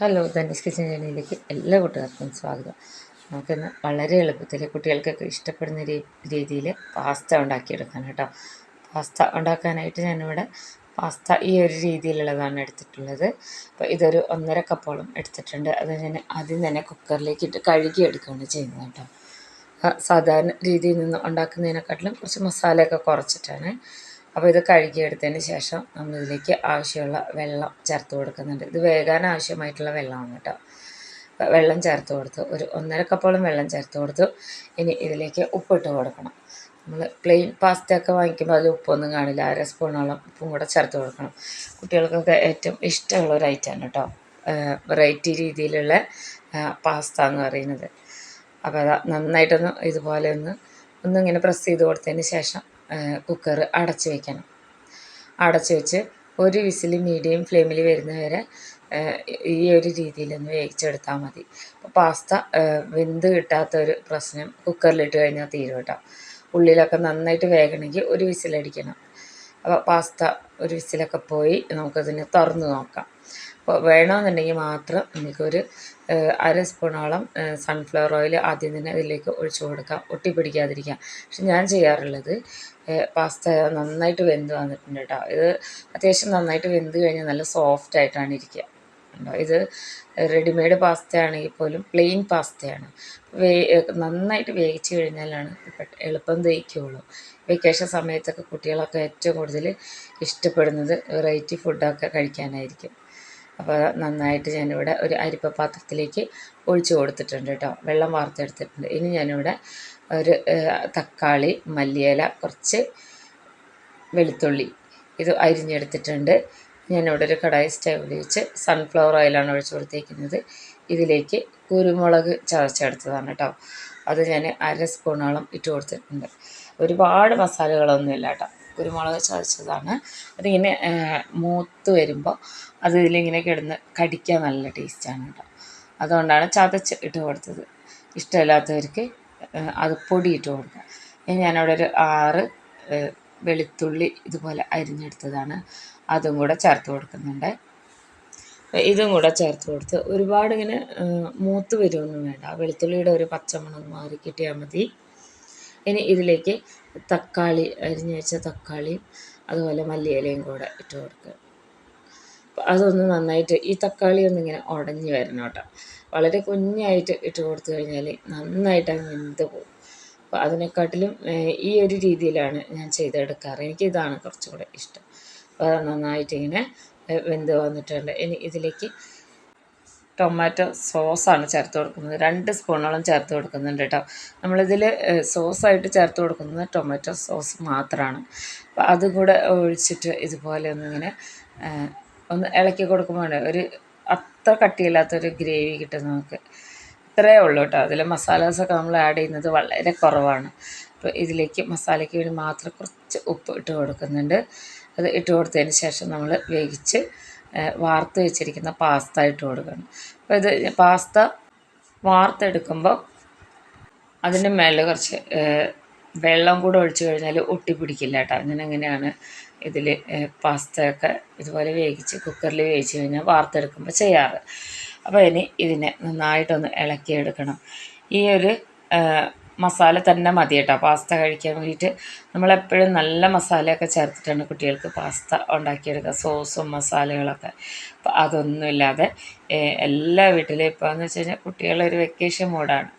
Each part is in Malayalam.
ഹലോ ധനീഷ് കിച്ചൻ ജേണിയിലേക്ക് എല്ലാ കൂട്ടുകാർക്കും സ്വാഗതം. നമുക്കിന്ന് വളരെ എളുപ്പത്തിൽ കുട്ടികൾക്കൊക്കെ ഇഷ്ടപ്പെടുന്ന രീതിയിൽ പാസ്ത ഉണ്ടാക്കിയെടുക്കാൻ കേട്ടോ. പാസ്ത ഉണ്ടാക്കാനായിട്ട് ഞാനിവിടെ പാസ്ത ഈ ഒരു രീതിയിലുള്ളതാണ് എടുത്തിട്ടുള്ളത്. അപ്പോൾ ഇതൊരു ഒന്നര കപ്പോളം എടുത്തിട്ടുണ്ട്. അത് ഞാൻ ആദ്യം തന്നെ കുക്കറിലേക്ക് ഇട്ട് കഴുകി എടുക്കുകയാണ് ചെയ്യുന്നത് കേട്ടോ. സാധാരണ രീതിയിൽ നിന്ന് ഉണ്ടാക്കുന്നതിനെക്കാട്ടിലും കുറച്ച് മസാലയൊക്കെ കുറച്ചിട്ടാണ്. അപ്പോൾ ഇത് കഴുകിയെടുത്തതിന് ശേഷം നമ്മളിതിലേക്ക് ആവശ്യമുള്ള വെള്ളം ചേർത്ത് കൊടുക്കുന്നുണ്ട്. ഇത് വേകാൻ ആവശ്യമായിട്ടുള്ള വെള്ളമാണ് കേട്ടോ. വെള്ളം ചേർത്ത് കൊടുത്തു. ഒരു ഒന്നര കപ്പോളം വെള്ളം ചേർത്ത് കൊടുത്തു. ഇനി ഇതിലേക്ക് ഉപ്പിട്ട് കൊടുക്കണം. നമ്മൾ പ്ലെയിൻ പാസ്തയൊക്കെ വാങ്ങിക്കുമ്പോൾ അതിൽ ഉപ്പൊന്നും കാണില്ല. അര സ്പൂണോളം ഉപ്പും കൂടെ ചേർത്ത് കൊടുക്കണം. കുട്ടികൾക്കൊക്കെ ഏറ്റവും ഇഷ്ടമുള്ള ഒരു ഐറ്റമാണ് കേട്ടോ. വെറൈറ്റി രീതിയിലുള്ള പാസ്ത എന്ന് പറയുന്നത്. അപ്പോൾ അതാ നന്നായിട്ടൊന്ന് ഇതുപോലെ ഒന്ന് ഒന്നിങ്ങനെ പ്രസ് ചെയ്ത് കൊടുത്തതിന് ശേഷം കുക്കർ അടച്ച് വയ്ക്കണം അടച്ച് വെച്ച് ഒരു വിസിൽ മീഡിയം ഫ്ലെയിമിൽ വരുന്നവരെ ഈ ഒരു രീതിയിലൊന്ന് വേവിച്ചെടുത്താൽ മതി. അപ്പോൾ പാസ്ത വെന്ത് കിട്ടാത്ത ഒരു പ്രശ്നം കുക്കറിലിട്ട് കഴിഞ്ഞാൽ തീരും കേട്ടോ. ഉള്ളിലൊക്കെ നന്നായിട്ട് വേകണമെങ്കിൽ ഒരു വിസിലടിക്കണം. അപ്പോൾ പാസ്ത ഒരു വിസിലൊക്കെ പോയി നമുക്കതിനെ തുറന്ന് നോക്കാം. അപ്പോൾ വേണമെന്നുണ്ടെങ്കിൽ മാത്രം നമുക്കൊരു അര സ്പൂണോളം സൺഫ്ലവർ ഓയിൽ ആദ്യം തന്നെ അതിലേക്ക് ഒഴിച്ചു കൊടുക്കാം. ഒട്ടിപ്പിടിക്കാതിരിക്കാം പക്ഷെ ഞാൻ ചെയ്യാറുള്ളത് പാസ്ത നന്നായിട്ട് വെന്ത് വന്നിട്ടുണ്ട് കേട്ടോ. ഇത് അത്യാവശ്യം നന്നായിട്ട് വെന്ത് കഴിഞ്ഞാൽ നല്ല സോഫ്റ്റ് ആയിട്ടാണ് ഇരിക്കുക. ഉണ്ടോ ഇത് റെഡിമെയ്ഡ് പാസ്ത ആണെങ്കിൽ പോലും പ്ലെയിൻ പാസ്തയാണ് വേ നന്നായിട്ട് വേവിച്ച് കഴിഞ്ഞാലാണ് എളുപ്പം ദഹിക്കുകയുള്ളൂ. വെക്കേഷൻ സമയത്തൊക്കെ കുട്ടികളൊക്കെ ഏറ്റവും കൂടുതൽ ഇഷ്ടപ്പെടുന്നത് വെറൈറ്റി ഫുഡൊക്കെ കഴിക്കാനായിരിക്കും. അപ്പോൾ നന്നായിട്ട് ഞാനിവിടെ ഒരു അരിപ്പ പാത്രത്തിലേക്ക് ഒഴിച്ചു കൊടുത്തിട്ടുണ്ട് കേട്ടോ. വെള്ളം വാർത്തെടുത്തിട്ടുണ്ട്. ഇനി ഞാനിവിടെ ഒരു തക്കാളി മല്ലിയില കുറച്ച് വെളുത്തുള്ളി ഇത് അരിഞ്ഞെടുത്തിട്ടുണ്ട്. ഞാനിവിടെ ഒരു കടായി സ്റ്റൗവിൽ വെച്ച് സൺഫ്ലവർ ഓയിലാണ് ഒഴിച്ചു കൊടുത്തേക്കുന്നത്. ഇതിലേക്ക് കുരുമുളക് ചതച്ചെടുത്തതാണ് കേട്ടോ. അത് ഞാൻ അര സ്പൂണോളം ഇട്ട് കൊടുത്തിട്ടുണ്ട്. ഒരുപാട് മസാലകളൊന്നുമില്ല കേട്ടോ. കുരുമുളക് ചതച്ചതാണ്. അതിങ്ങനെ മൂത്ത് വരുമ്പോൾ അത് ഇതിലിങ്ങനെ കിടന്ന് കടിക്കാൻ നല്ല ടേസ്റ്റാണ് കേട്ടോ. അതുകൊണ്ടാണ് ചതച്ച് ഇട്ട് കൊടുത്തത്. ഇഷ്ടമില്ലാത്തവർക്ക് അത് പൊടി ഇട്ട് കൊടുക്കുക ഇനി ഞാനവിടെ ഒരു ആറ് വെളുത്തുള്ളി ഇതുപോലെ അരിഞ്ഞെടുത്തതാണ്. അതും കൂടെ ചേർത്ത് കൊടുക്കുന്നുണ്ട്. ഇതും കൂടെ ചേർത്ത് കൊടുത്ത് ഒരുപാട് ഇങ്ങനെ മൂത്ത് വരുമൊന്നും വേണ്ട. വെളുത്തുള്ളിയുടെ ഒരു പച്ചമണം മാറി കിട്ടിയാൽ മതി. ഇനി ഇതിലേക്ക് തക്കാളി അരിഞ്ഞു വെച്ച തക്കാളിയും അതുപോലെ മല്ലിയിലയും കൂടെ ഇട്ട് കൊടുക്കുക. അതൊന്ന് നന്നായിട്ട് ഈ തക്കാളി ഒന്നിങ്ങനെ ഉടഞ്ഞ് വരണം കേട്ടോ. വളരെ കുഞ്ഞായിട്ട് ഇട്ട് കൊടുത്തു കഴിഞ്ഞാൽ നന്നായിട്ട് അങ്ങ് വെന്ത് പോകും. അപ്പോൾ അതിനെക്കാട്ടിലും ഈ ഒരു രീതിയിലാണ് ഞാൻ ചെയ്തെടുക്കാറ്. എനിക്ക് ഇതാണ് കുറച്ചുകൂടെ ഇഷ്ടം. അപ്പോൾ നന്നായിട്ട് ഇങ്ങനെ വെന്ത് വന്നിട്ടുണ്ട്. ഇനി ഇതിലേക്ക് ടൊമാറ്റോ സോസാണ് ചേർത്ത് കൊടുക്കുന്നത്. രണ്ട് സ്പൂണോളം ചേർത്ത് കൊടുക്കുന്നുണ്ട് കേട്ടോ. നമ്മളിതിൽ സോസായിട്ട് ചേർത്ത് കൊടുക്കുന്നത് ടൊമാറ്റോ സോസ് മാത്രമാണ് അപ്പോൾ അതും കൂടെ ഒഴിച്ചിട്ട് ഇതുപോലെ ഒന്നിങ്ങനെ ഒന്ന് ഇളക്കി കൊടുക്കുമ്പോൾ ഒരു അത്ര കട്ടിയില്ലാത്തൊരു ഗ്രേവി കിട്ടും നമുക്ക്. ഇത്രയേ ഉള്ളൂ കേട്ടോ. അതിൽ മസാലാസൊക്കെ നമ്മൾ ആഡ് ചെയ്യുന്നത് വളരെ കുറവാണ്. അപ്പോൾ ഇതിലേക്ക് മസാലയ്ക്ക് വേണ്ടി മാത്രം കുറച്ച് ഉപ്പ് ഇട്ട് കൊടുക്കുന്നുണ്ട്. അത് ഇട്ട് കൊടുത്തതിന് ശേഷം നമ്മൾ വേവിച്ച് വാർത്ത് വെച്ചിരിക്കുന്ന പാസ്ത ഇട്ട് കൊടുക്കണം. അപ്പോൾ ഇത് പാസ്ത വാർത്തെടുക്കുമ്പോൾ അതിന് മേലെ കുറച്ച് വെള്ളം കൂടെ ഒഴിച്ച് കഴിഞ്ഞാൽ ഒട്ടിപ്പിടിക്കില്ല കേട്ടോ. അങ്ങനെ അങ്ങനെയാണ് ഇതിൽ പാസ്തയൊക്കെ ഇതുപോലെ വേവിച്ച് കുക്കറിൽ വേവിച്ച് കഴിഞ്ഞാൽ വാർത്തെടുക്കുമ്പോൾ ചെയ്യാറ്. അപ്പോൾ ഇനി ഇതിനെ നന്നായിട്ടൊന്ന് ഇളക്കിയെടുക്കണം. ഈ ഒരു മസാല തന്നെ മതി കേട്ടോ. പാസ്ത കഴിക്കാൻ വേണ്ടിയിട്ട് നമ്മളെപ്പോഴും നല്ല മസാലയൊക്കെ ചേർത്തിട്ടാണ് കുട്ടികൾക്ക് പാസ്ത ഉണ്ടാക്കിയെടുക്കുക. സോസും മസാലകളൊക്കെ. അപ്പോൾ അതൊന്നുമില്ലാതെ എല്ലാ വീട്ടിലും ഇപ്പോൾ എന്ന് വെച്ച് കഴിഞ്ഞാൽ കുട്ടികളൊരു വെക്കേഷൻ മൂഡാണ്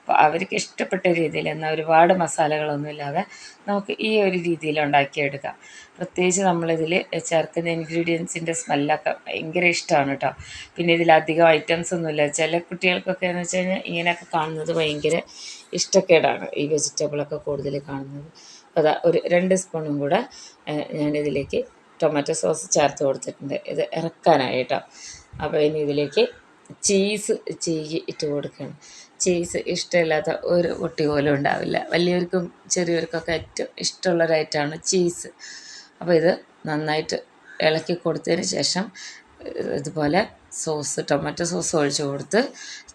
അപ്പോൾ അവർക്ക് ഇഷ്ടപ്പെട്ട രീതിയിൽ എന്നാൽ ഒരുപാട് മസാലകളൊന്നും ഇല്ലാതെ നമുക്ക് ഈ ഒരു രീതിയിൽ ഉണ്ടാക്കിയെടുക്കാം. പ്രത്യേകിച്ച് നമ്മളിതിൽ ചേർക്കുന്ന ഇൻഗ്രീഡിയൻസിന്റെ സ്മെല്ലൊക്കെ ഭയങ്കര ഇഷ്ടമാണ് കേട്ടോ. പിന്നെ ഇതിലധികം ഐറ്റംസ് ഒന്നുമില്ല. ചില കുട്ടികൾക്കൊക്കെ എന്ന് വെച്ച് കഴിഞ്ഞാൽ ഇങ്ങനെയൊക്കെ കാണുന്നത് ഭയങ്കര ഇഷ്ടക്കേടാണ് ഈ വെജിറ്റബിളൊക്കെ കൂടുതൽ കാണുന്നത്. അതാ ഒരു രണ്ട് സ്പൂണും കൂടെ ഞാനിതിലേക്ക് ടൊമാറ്റോ സോസ് ചേർത്ത് കൊടുത്തിട്ടുണ്ട്. ഇത് ഇറക്കാനായിട്ടോ. അപ്പോൾ ഇനി ഇതിലേക്ക് ചീസ് ചീകി ഇട്ട് കൊടുക്കണം. ചീസ് ഇഷ്ടമില്ലാത്ത ഒരു കുട്ടി പോലും ഉണ്ടാവില്ല. വലിയവർക്കും ചെറിയവർക്കൊക്കെ ഏറ്റവും ഇഷ്ടമുള്ളൊരൈറ്റമാണ് ചീസ്. അപ്പോൾ ഇത് നന്നായിട്ട് ഇളക്കി കൊടുത്തതിന് ശേഷം ഇതുപോലെ സോസ് ടൊമാറ്റോ സോസ് ഒഴിച്ച് കൊടുത്ത്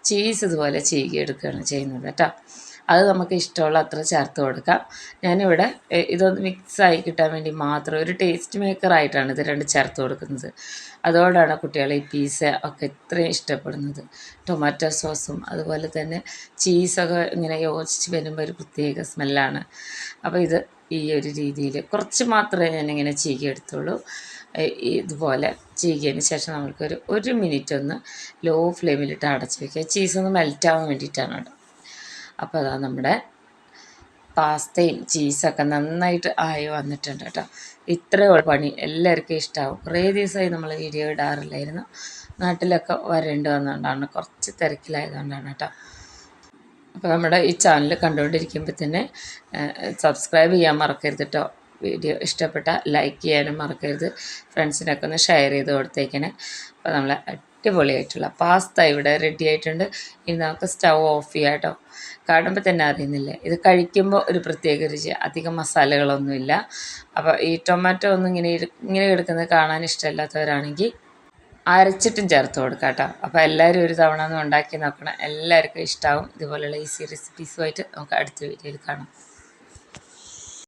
ചീസ് ഇതുപോലെ ചീകി എടുക്കുകയാണ് ചെയ്യുന്നത് കേട്ടോ. അത് നമുക്ക് ഇഷ്ടമുള്ള അത്ര ചേർത്ത് കൊടുക്കാം. ഞാനിവിടെ ഇതൊന്ന് മിക്സായി കിട്ടാൻ വേണ്ടി മാത്രം ഒരു ടേസ്റ്റ് മേക്കറായിട്ടാണ് ഇത് രണ്ട് ചേർത്ത് കൊടുക്കുന്നത്. അതോടാണ് കുട്ടികളെ ഈ പീസ ഒക്കെ ഇത്രയും ഇഷ്ടപ്പെടുന്നത്. ടൊമാറ്റോ സോസും അതുപോലെ തന്നെ ചീസൊക്കെ ഇങ്ങനെ യോജിച്ച് വരുമ്പോൾ ഒരു പ്രത്യേക സ്മെല്ലാണ് അപ്പോൾ ഇത് ഈ ഒരു രീതിയിൽ കുറച്ച് മാത്രമേ ഞാനിങ്ങനെ ചീകി എടുത്തുള്ളൂ. ഇതുപോലെ ചീകിയതിന് ശേഷം നമുക്കൊരു ഒരു മിനിറ്റ് ഒന്ന് ലോ ഫ്ലെയിമിലിട്ട് അടച്ച് വയ്ക്കുക ചീസ് ഒന്ന് മെൽറ്റ് ആവാൻ വേണ്ടിയിട്ടാണ് കേട്ടോ. അപ്പോൾ അതാ നമ്മുടെ പാസ്തയും ചീസൊക്കെ നന്നായിട്ട് ആയി വന്നിട്ടുണ്ട് കേട്ടോ. ഇത്രയുള്ള പണി. എല്ലാവർക്കും ഇഷ്ടമാവും കുറേ ദിവസമായി നമ്മൾ വീഡിയോ ഇടാറില്ലായിരുന്നു. നാട്ടിലൊക്കെ വരേണ്ടി വന്നതുകൊണ്ടാണ് കുറച്ച് തിരക്കിലായതുകൊണ്ടാണ് കേട്ടോ. അപ്പോൾ നമ്മുടെ ഈ ചാനൽ കണ്ടുകൊണ്ടിരിക്കുമ്പോൾ തന്നെ സബ്സ്ക്രൈബ് ചെയ്യാൻ മറക്കരുത് കേട്ടോ. വീഡിയോ ഇഷ്ടപ്പെട്ട ലൈക്ക് ചെയ്യാനും മറക്കരുത്. ഫ്രണ്ട്സിനൊക്കെ ഒന്ന് ഷെയർ ചെയ്ത് കൊടുത്തേക്കണേ. അപ്പോൾ നമ്മൾ അടിപൊളിയായിട്ടുള്ള പാസ്ത ഇവിടെ റെഡി ആയിട്ടുണ്ട്. ഇനി നമുക്ക് സ്റ്റൗ ഓഫ് ചെയ്യാം കേട്ടോ കാണുമ്പോൾ തന്നെ അറിയുന്നില്ലേ? ഇത് കഴിക്കുമ്പോൾ ഒരു പ്രത്യേക രുചി. അധികം മസാലകളൊന്നുമില്ല. അപ്പോൾ ഈ ടൊമാറ്റോ ഒന്നും ഇങ്ങനെ ഇങ്ങനെ കിടക്കുന്നത് കാണാൻ ഇഷ്ടമില്ലാത്തവരാണെങ്കിൽ അരച്ചിട്ടും ചേർത്ത് കൊടുക്കാം കേട്ടോ അപ്പോൾ എല്ലാവരും ഒരു തവണ ഒന്ന് ഉണ്ടാക്കി നോക്കണം. എല്ലാവർക്കും ഇഷ്ടമാവും ഇതുപോലെയുള്ള ഈസി റെസിപ്പീസുമായിട്ട് നമുക്ക് അടുത്ത വീഡിയോയിൽ കാണാം.